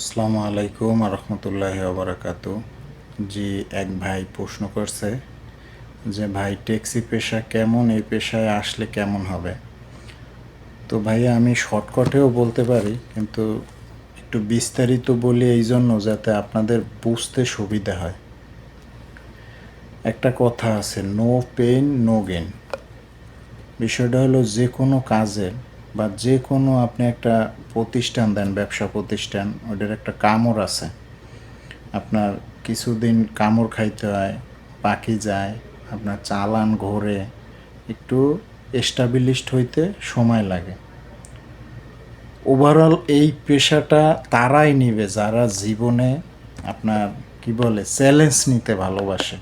আসসালামু আলাইকুম রহমতুল্লাহ ওবরাকাত জি, এক ভাই প্রশ্ন করছে যে, ভাই, ট্যাক্সি পেশা কেমন? এই পেশায় আসলে কেমন হবে? তো ভাইয়া আমি শর্টকাটেও বলতে পারি, কিন্তু একটু বিস্তারিত বলি এই জন্য যাতে আপনাদের বুঝতে সুবিধা হয়। একটা কথা আছে নো পেইন নো গেন বিষয়টা হলো যে কোনো কাজের বা যে কোনো আপনি একটা প্রতিষ্ঠান দেন, ব্যবসা প্রতিষ্ঠান ওটার একটা কামড় আছে। আপনার কিছুদিন কামড় খাইতে হয়, পাখি যায়, আপনার চালান ঘোরে, একটু এস্টাবলিশড হইতে সময় লাগে। ওভারঅল এই পেশাটা তারাই নিবে যারা জীবনে আপনার, কি বলে চ্যালেঞ্জ নিতে ভালোবাসে।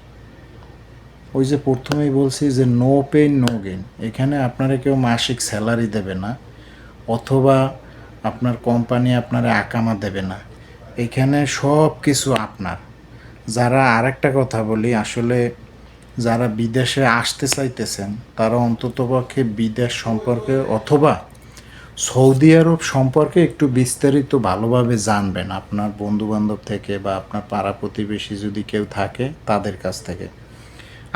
ওই যে প্রথমেই বলছি যে নো পেইন নো গেইন এখানে আপনারা কেউ মাসিক স্যালারি দেবে না, অথবা আপনার কোম্পানি আপনারা আকামা দেবে না। এখানে সব কিছু আপনার। যারা আরেকটা কথা বলি, আসলে যারা বিদেশে আসতে চাইতেছেন, তারা অন্ততপক্ষে বিদেশ সম্পর্কে অথবা সৌদি আরব সম্পর্কে একটু বিস্তারিত ভালোভাবে জানবেন। আপনার বন্ধুবান্ধব থেকে বা আপনার পাড়া প্রতিবেশী যদি কেউ থাকে, তাদের কাছ থেকে।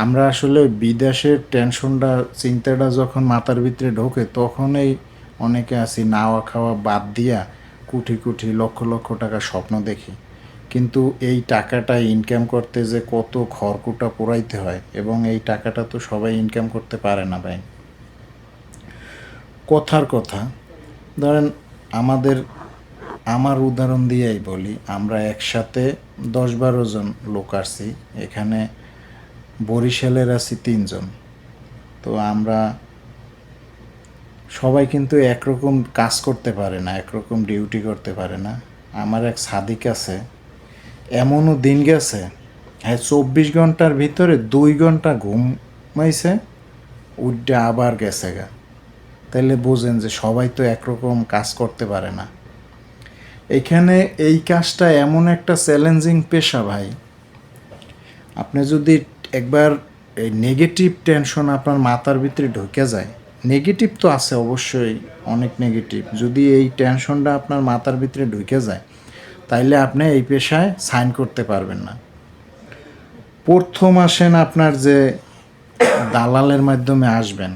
আমরা আসলে বিদেশের টেনশনটা, চিন্তাটা যখন মাথার ভিতরে ঢোকে, তখনই অনেকে আছি নাওয়া খাওয়া বাদ দিয়া কুঠি কুঠি লক্ষ লক্ষ টাকা স্বপ্ন দেখি। কিন্তু এই টাকাটা ইনকাম করতে যে কত খড়কুটা পোড়াইতে হয় এবং এই টাকাটা তো সবাই ইনকাম করতে পারে না ভাই। কথার কথা, ধরেন আমাদের, আমার উদাহরণ দিয়েই বলি, আমরা একসাথে দশ বারো জন লোক আসছি, এখানে বরিশালের আছি তিনজন। তো আমরা সবাই কিন্তু একরকম কাজ করতে পারে না, একরকম ডিউটি করতে পারে না। আমার এক সাদিক আছে, এমনও দিন গেছে হ্যাঁ চব্বিশ ঘণ্টার ভিতরে দুই ঘণ্টা ঘুমাইছে উঠে আবার গেছে গা। তাহলে বোঝেন যে সবাই তো একরকম কাজ করতে পারে না। এখানে এই কাজটা এমন একটা চ্যালেঞ্জিং পেশা ভাই। আপনি যদি একবার এই নেগেটিভ টেনশন আপনার মাথার ভিতরে ঢুকে যায়। নেগেটিভ তো আছে অবশ্যই, অনেক নেগেটিভ যদি এই টেনশনটা আপনার মাথার ভিতরে ঢুকে যায়, তাইলে আপনি এই পেশায় সাইন করতে পারবেন না। প্রথম আসেন আপনার যে দালালের মাধ্যমে আসবেন।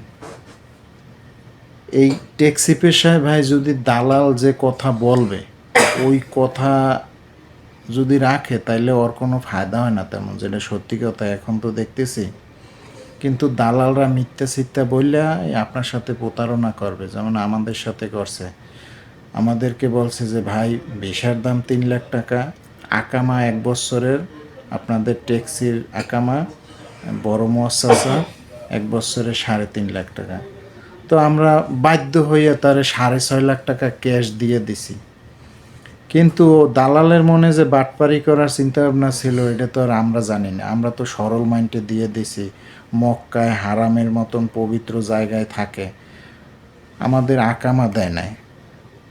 এই ট্যাক্সি পেশায় ভাই যদি দালাল যে কথা বলবে, ওই কথা যদি রাখে, তাইলে ওর কোনো ফায়দা হয় না তেমন, যেটা সত্যি কথা, এখন তো দেখতেছি। কিন্তু দালালরা মিথ্যা সিত্যা বললে আপনার সাথে প্রতারণা করবে, যেমন আমাদের সাথে করছে। আমাদেরকে বলছে যে, ভাই, ভিসার দাম তিন লাখ টাকা, আকামা এক বছরের, আপনাদের ট্যাক্সির আকামা, বড় মহাশাসা এক বছরে সাড়ে তিন লাখ টাকা। তো আমরা বাধ্য হইয়া তারে সাড়ে ছয় লাখ টাকা ক্যাশ দিয়ে দিছি। কিন্তু দালালের মনে যে বাটপারি করার চিন্তা ভাবনা ছিল, এটা তো আর আমরা জানি না। আমরা তো সরল মাইন্ডে দিয়ে দিছি, মক্কায় হারামের মতন পবিত্র জায়গায় থাকে। আমাদের আকামা দেয় নাই।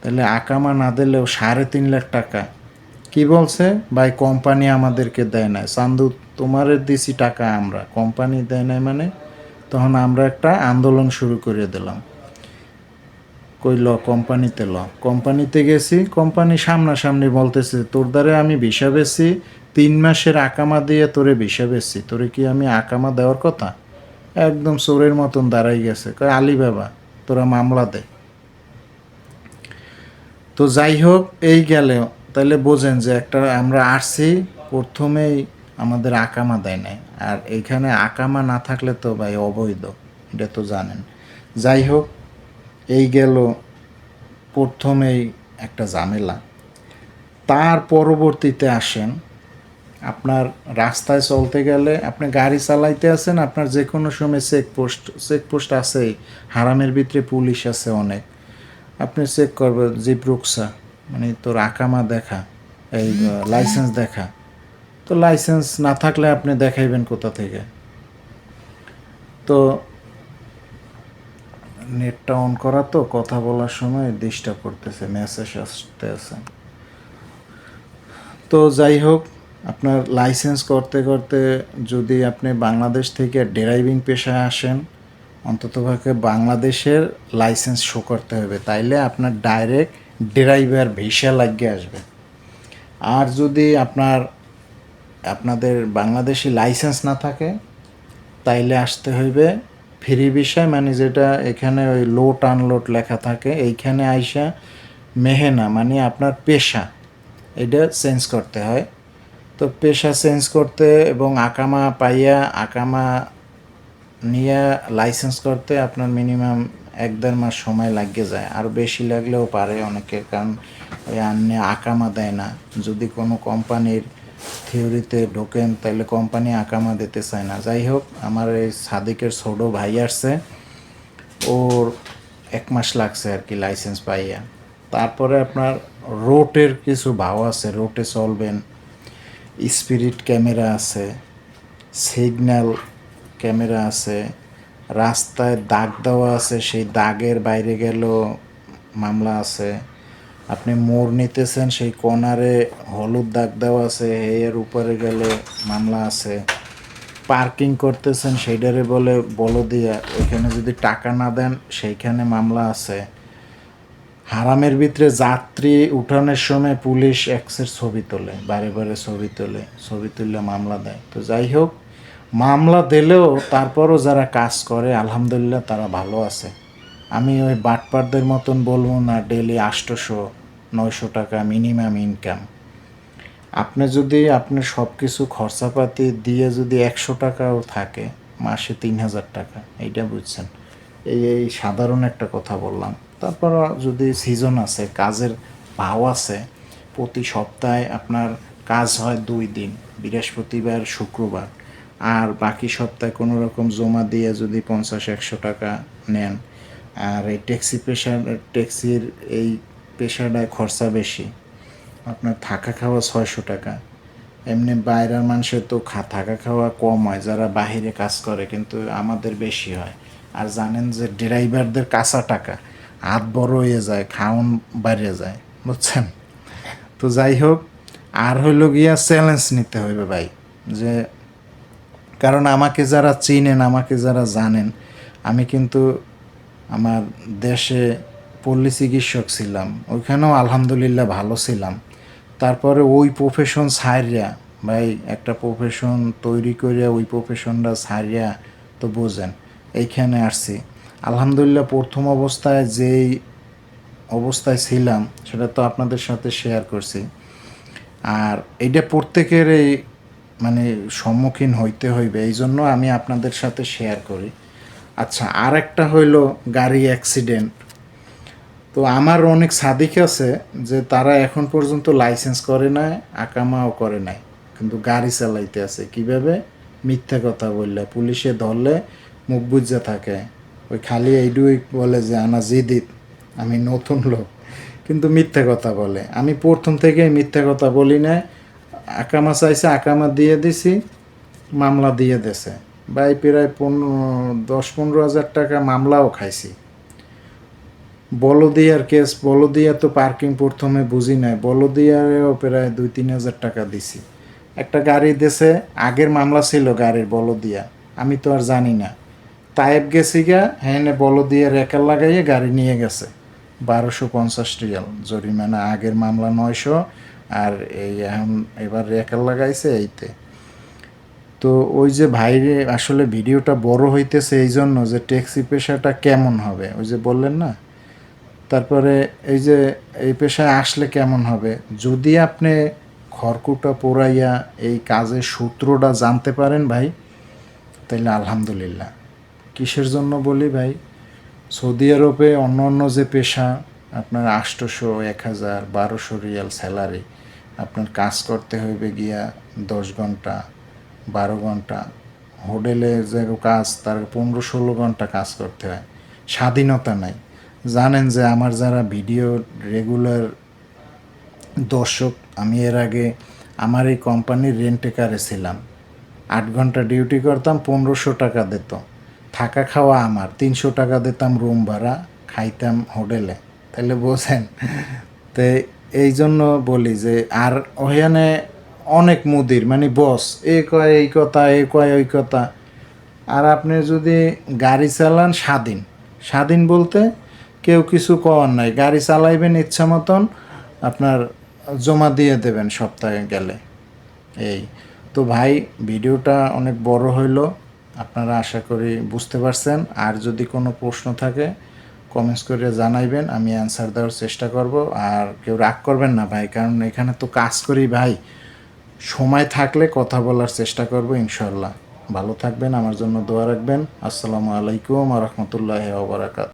তাহলে আকামা না দিলেও সাড়ে তিন লাখ টাকা কি বলছে? ভাই, কোম্পানি আমাদেরকে দেয় নাই। চান্দু, তোমারে দিছি টাকা আমরা। কোম্পানি দেয় নাই মানে? তখন আমরা একটা আন্দোলন শুরু করে দিলাম। কই ল কোম্পানিতে ল। কোম্পানিতে গেছি, কোম্পানি সামনাসামনি বলতেছে, তোর দ্বারে আমি ভিসা বেচছি তিন মাসের আকামা দিয়ে তোরে ভিসা বেচছি তোরে কি আমি আকামা দেওয়ার কথা? একদম চোরের মতন দাঁড়াই গেছে, কয়, আলী বাবা, তোরা মামলা দে। তো যাই হোক, এই গেলে। তাহলে বোঝেন যে একটা আমরা আসছি, প্রথমেই আমাদের আকামা দেয় নাই। আর এইখানে আকামা না থাকলে তো ভাই অবৈধ, এটা তো জানেন। যাই হোক এই গেল প্রথমেই একটা ঝামেলা। তার পরবর্তীতে আসেন আপনার রাস্তায় চলতে গেলে আপনি গাড়ি চালাইতে আছেন আপনার যে কোনো সময় চেকপোস্ট চেকপোস্ট আছেই হারামের ভিতরে পুলিশ আছে অনেক। আপনি চেক করবেন জিপ রুকসা মানে তোর আকামা দেখা এই লাইসেন্স দেখা। তো লাইসেন্স না থাকলে আপনি দেখাইবেন কোথা থেকে? তো নেটটা অন করা তো, কথা বলার সময় ডিস্টার্ব করতেছে মেসেজ আসতে আছে। তো যাই হোক, আপনার লাইসেন্স করতে করতে যদি আপনি বাংলাদেশ থেকে ড্রাইভিং পেশায় আসেন অন্ততপক্ষে বাংলাদেশের লাইসেন্স শো করতে হবে, তাইলে আপনার ডাইরেক্ট ড্রাইভার ভিসা লাগিয়ে আসবে। আর যদি আপনার, আপনাদের বাংলাদেশি লাইসেন্স না থাকে, তাইলে আসতে হইবে ফ্রি বিষয় মানে যেটা এখানে ওই লোট আনলোড লেখা থাকে, এইখানে আইসা মেহেনা মানে আপনার পেশা, এটা চেঞ্জ করতে হয়। তো পেশা চেঞ্জ করতে এবং আকামা পাইয়া, আকামা নিয়ে লাইসেন্স করতে আপনার মিনিমাম এক দেড় মাস সময় লাগিয়ে যায়। আর বেশি লাগলেও পারে অনেকের, কারণ ওই আন্নে আকামা দেয় না। যদি কোনো কোম্পানির থিওরিতে ঢোকেন তাহলে কোম্পানি আকামা দিতে চায় না। যাই হোক, আমার এই সাদিকের ছোটো ভাই আসছে। ওর এক মাস লাগছে আর কি লাইসেন্স পাইয়া। তারপরে আপনার রোটের কিছু ভাও আছে, রোটে চলবেন। স্পিরিট ক্যামেরা আছে সিগন্যাল ক্যামেরা আছে, রাস্তায় দাগ দেওয়া আছে, সেই দাগের বাইরে গেলেও মামলা আছে। আপনি মোড় নিতেছেন, সেই কর্নারে হলুদ দাগ দেওয়া আছে এর উপরে গেলে মামলা আছে। পার্কিং করতেছেন সেইটারে বলে, বলো দিয়া ওইখানে যদি টাকা না দেন, সেইখানে মামলা আছে। হারামের ভিতরে যাত্রী উঠানোর সময় পুলিশ এক্সের ছবি তোলে, বারে বারে ছবি তোলে, ছবি তুললে মামলা দেয়। তো যাই হোক, মামলা দিলেও তারপরও যারা কাজ করে, আলহামদুলিল্লাহ তারা ভালো আছে। আমি ওই বাটপারদের মতন বলব না ডেলি আটশোশো, নয়শো টাকা মিনিমাম ইনকাম আপনি যদি আপনার সব কিছু খরচাপাতি দিয়ে যদি একশো টাকাও থাকে, মাসে তিন হাজার টাকা, এইটা বুঝছেন। এই এই সাধারণ একটা কথা বললাম। তারপর যদি সিজন আছে, কাজের ভাও আছে, প্রতি সপ্তাহে আপনার কাজ হয় দুই দিন, বৃহস্পতিবার, শুক্রবার। আর বাকি সপ্তাহে কোনো রকম জমা দিয়ে যদি পঞ্চাশ, একশো টাকা নেন আর এই ট্যাক্সি পেশার ট্যাক্সির এই পেশাটায় খরচা বেশি। আপনার থাকা খাওয়া ছয়শো টাকা। এমনি বাইরের মানুষের তো খা, থাকা খাওয়া কম হয়, যারা বাহিরে কাজ করে কিন্তু আমাদের বেশি হয়। আর জানেন যে ড্রাইভারদের কাঁচা টাকা, হাত বড় হয়ে যায়, খাওন বাইরে যায়, বুঝছেন? তো যাই হোক, আর হইল গিয়া চ্যালেঞ্জ নিতে হইবে ভাই, যে কারণ আমাকে যারা চিনেন, আমাকে যারা জানেন, আমি কিন্তু আমার দেশে পল্লী চিকিৎসক ছিলাম, ওইখানেও আলহামদুলিল্লাহ ভালো ছিলাম। তারপরে ওই প্রফেশন ছাড়িয়া ভাই, একটা প্রফেশন তৈরি করিয়া ওই প্রফেশনটা ছাড়িয়া তো বোঝেন, এইখানে আসছি। আলহামদুলিল্লাহ প্রথম অবস্থায় যেই অবস্থায় ছিলাম, সেটা তো আপনাদের সাথে শেয়ার করছি। আর এইটা প্রত্যেকেরই মানে সম্মুখীন হইতে হইবে এই জন্য আমি আপনাদের সাথে শেয়ার করি। আচ্ছা আর একটা হইল গাড়ি অ্যাক্সিডেন্ট তো আমার অনেক সাদিক আছে যে তারা এখন পর্যন্ত লাইসেন্স করে নাই, আকামাও করে নাই। কিন্তু গাড়ি চালাইতে আছে। কীভাবে? মিথ্যা কথা বললে, পুলিশে ধরলে মুখ বুঝে থাকে। ওই খালি এইটুই বলে যে, আনা জিদিত আমি নতুন লোক। কিন্তু মিথ্যা কথা বলে। আমি প্রথম থেকে মিথ্যা কথা বলি না আকামা চাইছে, আকামা দিয়ে দিছি, মামলা দিয়ে দেছে। ভাই, প্রায় পনেরো, দশ, পনেরো হাজার টাকা মামলাও খাইছি। বলদিয়ার কেস, বলদিয়া তো পার্কিং প্রথমে বুঝি নাই। বলদিয়ারেও প্রায় দুই, তিন হাজার টাকা দিছি। একটা গাড়ি দেশে আগের মামলা ছিল গাড়ির বলদিয়া। আমি তো আর জানি না। তায়েব গেছি গা হ্যাঁ বলদিয়া রেকার লাগাইয়ে গাড়ি নিয়ে গেছে। বারোশো পঞ্চাশ রিয়াল, জরিমানা আগের মামলা নয়শো, আর এই এখন এবার রেকার লাগাইছে এইতে। তো ওই যে ভাইরে আসলে ভিডিওটা বড় হইতেছে এই জন্য যে ট্যাক্সি পেশাটা কেমন হবে? ওই যে বললেন না? তারপরে এই যে এই পেশায় আসলে কেমন হবে? যদি আপনি খড়কুটা পোড়াইয়া এই কাজের সূত্রটা জানতে পারেন ভাই তাহলে আলহামদুলিল্লাহ। কিসের জন্য বলি ভাই? সৌদি আরবে অন্য অন্য যে পেশা, আপনার আটশোশো এক হাজার বারোশো রিয়াল স্যালারি, আপনার কাজ করতে হইবে গিয়া দশ ঘণ্টা বারো ঘণ্টা। হোটেলে যে কাজ, তার পনেরো ষোলো ঘণ্টা কাজ করতে হয়। স্বাধীনতা নাই। জানেন যে আমার যারা ভিডিও রেগুলার দর্শক, আমি এর আগে আমার এই কোম্পানির রেন্টে কারে ছিলাম। আট ঘণ্টা ডিউটি করতাম, পনেরোশো টাকা দিত। থাকা খাওয়া আমার, তিনশো টাকা দিতাম রুম ভাড়া, খাইতাম হোটেলে। তাহলে বোঝেন? তো এই জন্য বলি যে, আর ওখানে অনেক মুদির মানে বস, এ কয়, এই কথা, এ কয়, ওই কথা। আর আপনি যদি গাড়ি চালান, স্বাধীন। স্বাধীন বলতে কেউ কিছু কওয়ার নাই। গাড়ি চালাইবেন ইচ্ছা মতন, আপনার জমা দিয়ে দেবেন সপ্তাহে গেলে। এই। তো ভাই, ভিডিওটা অনেক বড় হইল। আপনারা আশা করি বুঝতে পারছেন। আর যদি কোনো প্রশ্ন থাকে কমেন্টস করে জানাইবেন। আমি অ্যান্সার দেওয়ার চেষ্টা করব। আর কেউ রাগ করবেন না ভাই, কারণ এখানে তো কাজ করি ভাই। সময় থাকলে কথা বলার চেষ্টা করব ইনশাল্লাহ ভালো থাকবেন, আমার জন্য দোয়া রাখবেন। আসসালামু আলাইকুম রহমতুল্লাহ ওবরাকাত